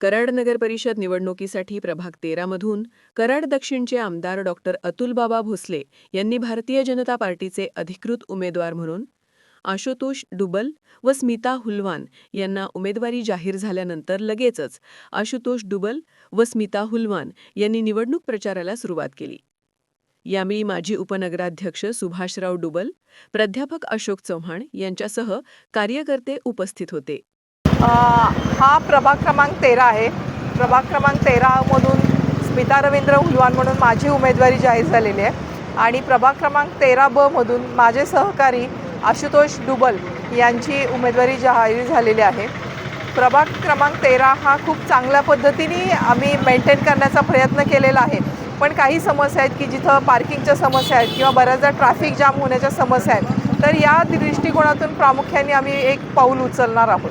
कराड नगर परिषद निवडणुकीसाठी प्रभाग तेरामधून कराड दक्षिणचे आमदार डॉक्टर अतुलबाबा भोसले यांनी भारतीय जनता पार्टीचे अधिकृत उमेदवार म्हणून आशुतोष डुबल व स्मिता हुलवान यांना उमेदवारी जाहीर झाल्यानंतर लगेचच आशुतोष डुबल व स्मिता हुलवान यांनी निवडणूक प्रचाराला सुरुवात केली. यावेळी माजी उपनगराध्यक्ष सुभाषराव डुबल प्राध्यापक अशोक चव्हाण यांच्यासह कार्यकर्ते उपस्थित होते. हा प्रभाग क्रमांक तेरा आहे. प्रभाग क्रमांक तेरामधून स्मिता रवींद्र हुलवान म्हणून माझी उमेदवारी जाहीर झालेली आहे. आणि प्रभाग क्रमांक तेरा बमधून माझे सहकारी आशुतोष डुबल यांची उमेदवारी जाहीर झालेली आहे. प्रभाग क्रमांक तेरा हा खूप चांगल्या पद्धतीने आम्ही मेंटेन करण्याचा प्रयत्न केलेला आहे. पण काही समस्या आहेत की जिथं पार्किंगच्या समस्या आहेत किंवा बऱ्याचदा ट्रॅफिक जाम होण्याच्या समस्या आहेत तर या दृष्टिकोनातून प्रामुख्याने आम्ही एक पाऊल उचलणार आहोत.